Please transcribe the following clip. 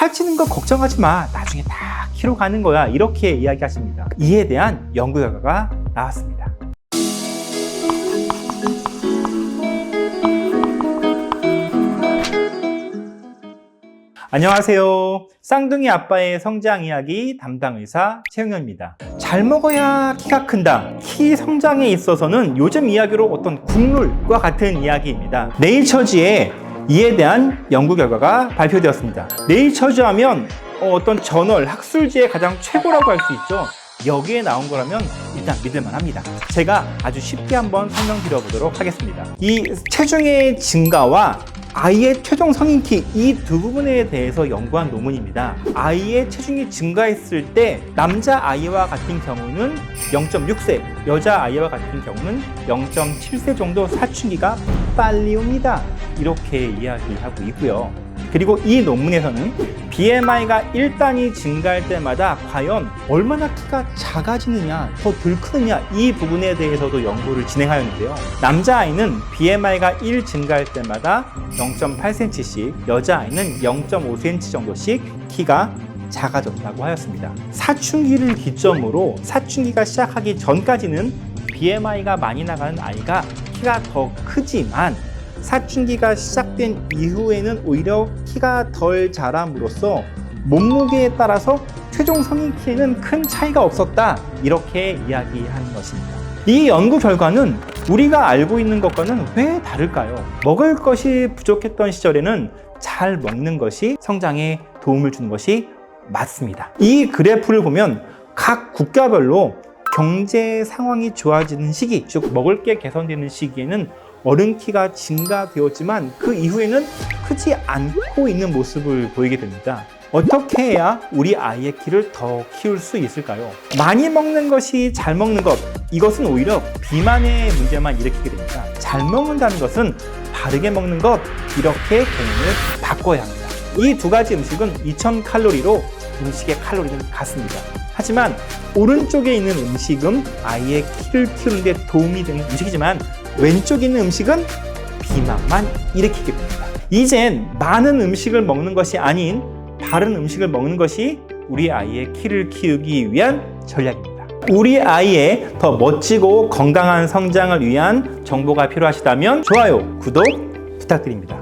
살찌는 거 걱정하지 마. 나중에 다 키로 가는 거야. 이렇게 이야기하십니다. 이에 대한 연구 결과가 나왔습니다. 안녕하세요. 쌍둥이 아빠의 성장 이야기 담당 의사 최영현입니다. 잘 먹어야 키가 큰다. 키 성장에 있어서는 요즘 이야기로 어떤 국룰과 같은 이야기입니다. 네이처지에 이에 대한 연구 결과가 발표되었습니다. 네이처즈 하면 어, 어떤 저널, 학술지의 가장 최고라고 할 수 있죠. 여기에 나온 거라면 일단 믿을만 합니다. 제가 아주 쉽게 한번 설명드려 보도록 하겠습니다. 이 체중의 증가와 아이의 최종 성인 키 이 두 부분에 대해서 연구한 논문입니다. 아이의 체중이 증가했을 때 남자 아이와 같은 경우는 0.6세, 여자 아이와 같은 경우는 0.7세 정도 사춘기가 빨리 옵니다. 이렇게 이야기하고 있고요. 그리고 이 논문에서는 BMI가 1단위 증가할 때마다 과연 얼마나 키가 작아지느냐, 더 들크느냐 이 부분에 대해서도 연구를 진행하였는데요. 남자아이는 BMI가 1 증가할 때마다 0.8cm씩, 여자아이는 0.5cm 정도씩 키가 작아졌다고 하였습니다. 사춘기를 기점으로 사춘기가 시작하기 전까지는 BMI가 많이 나가는 아이가 키가 더 크지만 사춘기가 시작된 이후에는 오히려 키가 덜 자람으로써 몸무게에 따라서 최종 성인 키에는 큰 차이가 없었다. 이렇게 이야기하는 것입니다. 이 연구 결과는 우리가 알고 있는 것과는 왜 다를까요? 먹을 것이 부족했던 시절에는 잘 먹는 것이 성장에 도움을 주는 것이 맞습니다. 이 그래프를 보면 각 국가별로 경제 상황이 좋아지는 시기, 즉 먹을 게 개선되는 시기에는 어른 키가 증가되었지만 그 이후에는 크지 않고 있는 모습을 보이게 됩니다. 어떻게 해야 우리 아이의 키를 더 키울 수 있을까요? 많이 먹는 것이 잘 먹는 것, 이것은 오히려 비만의 문제만 일으키게 됩니다. 잘 먹는다는 것은 바르게 먹는 것, 이렇게 개념을 바꿔야 합니다. 이 두 가지 음식은 2000칼로리로 음식의 칼로리는 같습니다. 하지만 오른쪽에 있는 음식은 아이의 키를 키우는 데 도움이 되는 음식이지만 왼쪽에 있는 음식은 비만만 일으키게 됩니다. 이젠 많은 음식을 먹는 것이 아닌 바른 음식을 먹는 것이 우리 아이의 키를 키우기 위한 전략입니다. 우리 아이의 더 멋지고 건강한 성장을 위한 정보가 필요하시다면 좋아요, 구독 부탁드립니다.